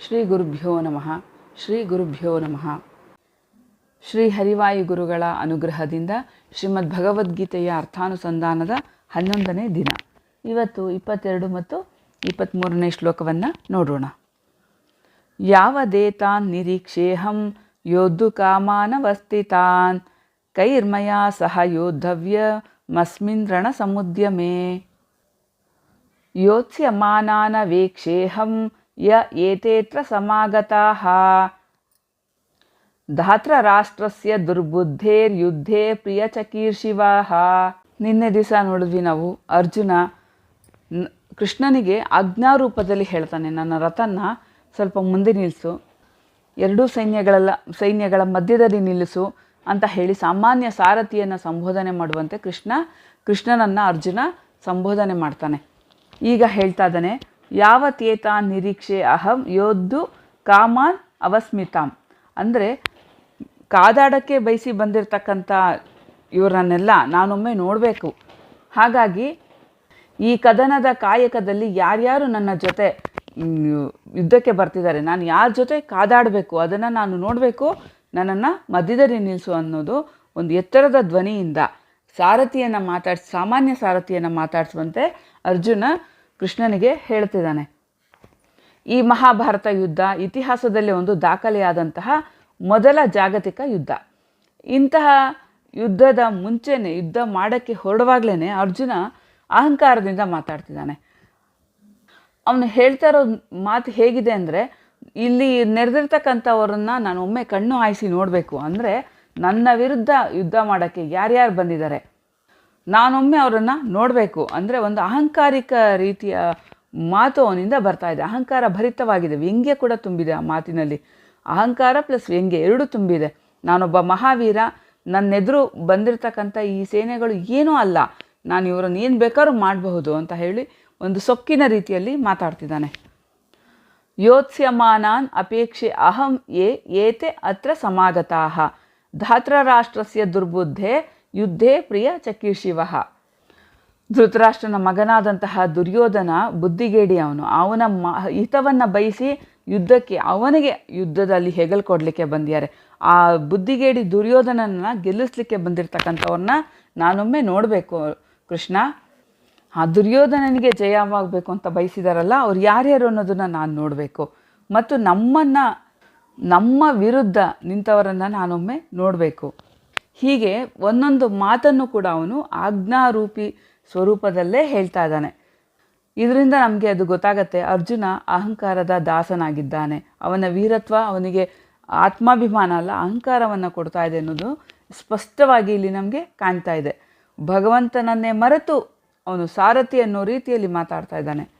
ಶ್ರೀ ಗುರುಭ್ಯೋ ನಮಃ. ಶ್ರೀ ಗುರುಭ್ಯೋ ನಮಃ. ಶ್ರೀ ಹರಿವಾಯು ಗುರುಗಳ ಅನುಗ್ರಹದಿಂದ ಶ್ರೀಮದ್ ಭಗವದ್ಗೀತೆಯ ಅರ್ಥಾನುಸಂಧಾನದ ಹನ್ನೊಂದನೇ ದಿನ. ಇವತ್ತು ಇಪ್ಪತ್ತೆರಡು ಮತ್ತು ಇಪ್ಪತ್ತ್ಮೂರನೇ ಶ್ಲೋಕವನ್ನು ನೋಡೋಣ. ಯಾವದೇತಾನ್ ನಿರೀಕ್ಷೇಹಂ ಯೋದ್ದು ಕಾಮಾನವಸ್ಥಿತಾನ್. ಕೈರ್ಮಯ ಸಹ ಯೋದ್ಧವ್ಯ ಮಸ್ಮಿನ್ ಯೋತ್ಸ್ಯಮಾನಾನ ಯೋತ್ಸ್ಯಮಾನಾನವೇಕ್ಷೇಹಂ ಯ ಏತೇತ್ರ ದುರ್ಬುದ್ಧೇರ್ ಯುದ್ಧೇ ಪ್ರಿಯಚಕೀರ್ ಪ್ರಿಯಚಕೀರ್ಷಿವಾಹ ನಿನ್ನೆ ದಿವಸ ನೋಡಿದ್ವಿ ನಾವು, ಅರ್ಜುನ ಕೃಷ್ಣನಿಗೆ ಆಜ್ಞಾರೂಪದಲ್ಲಿ ಹೇಳ್ತಾನೆ, ನನ್ನ ರಥನ ಸ್ವಲ್ಪ ಮುಂದೆ ನಿಲ್ಲಿಸು, ಎರಡೂ ಸೈನ್ಯಗಳೆಲ್ಲ, ಸೈನ್ಯಗಳ ಮಧ್ಯದಲ್ಲಿ ನಿಲ್ಲಿಸು ಅಂತ ಹೇಳಿ ಸಾಮಾನ್ಯ ಸಾರಥಿಯನ್ನು ಸಂಬೋಧನೆ ಮಾಡುವಂತೆ ಕೃಷ್ಣ, ಕೃಷ್ಣನನ್ನು ಅರ್ಜುನ ಸಂಬೋಧನೆ ಮಾಡ್ತಾನೆ. ಈಗ ಹೇಳ್ತಾ ಇದ್ದಾನೆ ಯಾವತ್ತೇತಾ ನಿರೀಕ್ಷೆ ಅಹಂ ಯೋದ್ದು ಕಾಮಾನ್ ಅವಸ್ಮಿತಾಂ. ಅಂದರೆ ಕಾದಾಡಕ್ಕೆ ಬಯಸಿ ಬಂದಿರತಕ್ಕಂಥ ಇವರನ್ನೆಲ್ಲ ನಾನೊಮ್ಮೆ ನೋಡಬೇಕು. ಹಾಗಾಗಿ ಈ ಕದನದ ಕಾಯಕದಲ್ಲಿ ಯಾರ್ಯಾರು ನನ್ನ ಜೊತೆ ಯುದ್ಧಕ್ಕೆ ಬರ್ತಿದ್ದಾರೆ, ನಾನು ಯಾರ ಜೊತೆ ಕಾದಾಡಬೇಕು, ಅದನ್ನು ನಾನು ನೋಡಬೇಕು, ನನ್ನನ್ನು ಮಧ್ಯದಲ್ಲಿ ನಿಲ್ಲಿಸು ಅನ್ನೋದು ಒಂದು ಎತ್ತರದ ಧ್ವನಿಯಿಂದ ಸಾರಥಿಯನ್ನು ಮಾತಾಡ್ಸಿ ಸಾಮಾನ್ಯ ಸಾರಥಿಯನ್ನು ಮಾತಾಡಿಸುವಂತೆ ಅರ್ಜುನ ಕೃಷ್ಣನಿಗೆ ಹೇಳ್ತಿದ್ದಾನೆ. ಈ ಮಹಾಭಾರತ ಯುದ್ಧ ಇತಿಹಾಸದಲ್ಲಿ ಒಂದು ದಾಖಲೆಯಾದಂತಹ ಮೊದಲ ಜಾಗತಿಕ ಯುದ್ಧ. ಇಂತಹ ಯುದ್ಧದ ಮುಂಚೆನೇ, ಯುದ್ಧ ಮಾಡೋಕ್ಕೆ ಹೊರಡುವಾಗಲೇ ಅರ್ಜುನ ಅಹಂಕಾರದಿಂದ ಮಾತಾಡ್ತಿದ್ದಾನೆ. ಅವನು ಹೇಳ್ತಾ ಇರೋ ಮಾತು ಹೇಗಿದೆ ಅಂದರೆ, ಇಲ್ಲಿ ನೆರೆದಿರ್ತಕ್ಕಂಥವ್ರನ್ನ ನಾನು ಒಮ್ಮೆ ಕಣ್ಣು ಹಾಯಿಸಿ ನೋಡಬೇಕು ಅಂದರೆ, ನನ್ನ ವಿರುದ್ಧ ಯುದ್ಧ ಮಾಡೋಕ್ಕೆ ಯಾರ್ಯಾರು ಬಂದಿದ್ದಾರೆ? ನಾನೊಮ್ಮೆ ಅವರನ್ನು ನೋಡಬೇಕು. ಅಂದರೆ ಒಂದು ಅಹಂಕಾರಿಕ ರೀತಿಯ ಮಾತು ಅವನಿಂದ ಬರ್ತಾ ಇದೆ. ಅಹಂಕಾರ ಭರಿತವಾಗಿದೆ. ವ್ಯಂಗ್ಯ ಕೂಡ ತುಂಬಿದೆ ಆ ಮಾತಿನಲ್ಲಿ. ಅಹಂಕಾರ ಪ್ಲಸ್ ವ್ಯಂಗ್ಯ ಎರಡೂ ತುಂಬಿದೆ. ನಾನೊಬ್ಬ ಮಹಾವೀರ, ನನ್ನೆದುರು ಬಂದಿರತಕ್ಕಂಥ ಈ ಸೇನೆಗಳು ಏನೂ ಅಲ್ಲ. ನಾನು ಇವರನ್ನು ಏನು ಬೇಕಾದ್ರೂ ಮಾಡಬಹುದು ಅಂತ ಹೇಳಿ ಒಂದು ಸೊಕ್ಕಿನ ರೀತಿಯಲ್ಲಿ ಮಾತಾಡ್ತಿದ್ದಾನೆ. ಯೋತ್ಸ್ಯಮಾನಾನ್ ಅಪೇಕ್ಷೆ ಅಹಂ ಏ ಏತೆ ಅತ್ರ ಧಾತ್ರ ರಾಷ್ಟ್ರಸ್ಯ ದುರ್ಬುದ್ಧೆ ಯುದ್ಧೇ ಪ್ರಿಯ ಚಕೀರ್ಷಿವಃ ಧೃತರಾಷ್ಟ್ರನ ಮಗನಾದಂತಹ ದುರ್ಯೋಧನ ಬುದ್ಧಿಗೇಡಿ ಅವನು. ಅವನ ಮ, ಹಿತವನ್ನು ಬಯಸಿ ಯುದ್ಧಕ್ಕೆ, ಅವನಿಗೆ ಯುದ್ಧದಲ್ಲಿ ಹೆಗಲು ಕೊಡಲಿಕ್ಕೆ ಬಂದಿದ್ದಾರೆ. ಆ ಬುದ್ಧಿಗೇಡಿ ದುರ್ಯೋಧನನ ಗೆಲ್ಲಿಸ್ಲಿಕ್ಕೆ ಬಂದಿರತಕ್ಕಂಥವ್ರನ್ನ ನಾನೊಮ್ಮೆ ನೋಡಬೇಕು, ಕೃಷ್ಣ. ಆ ದುರ್ಯೋಧನನಿಗೆ ಜಯವಾಗಬೇಕು ಅಂತ ಬಯಸಿದಾರಲ್ಲ, ಅವ್ರು ಯಾರ್ಯಾರು ಅನ್ನೋದನ್ನು ನಾನು ನೋಡಬೇಕು. ಮತ್ತು ನಮ್ಮನ್ನು, ನಮ್ಮ ವಿರುದ್ಧ ನಿಂತವರನ್ನು ನಾನೊಮ್ಮೆ ನೋಡಬೇಕು. ಹೀಗೆ ಒಂದೊಂದು ಮಾತನ್ನು ಕೂಡ ಅವನು ಆಜ್ಞಾರೂಪಿ ಸ್ವರೂಪದಲ್ಲೇ ಹೇಳ್ತಾ ಇದ್ದಾನೆ. ಇದರಿಂದ ನಮಗೆ ಅದು ಗೊತ್ತಾಗತ್ತೆ, ಅರ್ಜುನ ಅಹಂಕಾರದ ದಾಸನಾಗಿದ್ದಾನೆ. ಅವನ ವೀರತ್ವ ಅವನಿಗೆ ಆತ್ಮಾಭಿಮಾನ ಅಲ್ಲ, ಅಹಂಕಾರವನ್ನು ಕೊಡ್ತಾ ಇದೆ ಅನ್ನೋದು ಸ್ಪಷ್ಟವಾಗಿ ಇಲ್ಲಿ ನಮಗೆ ಕಾಣ್ತಾ ಇದೆ. ಭಗವಂತನನ್ನೇ ಮರೆತು ಅವನು ಸಾರಥಿ ಅನ್ನೋ ರೀತಿಯಲ್ಲಿ ಮಾತಾಡ್ತಾ ಇದ್ದಾನೆ.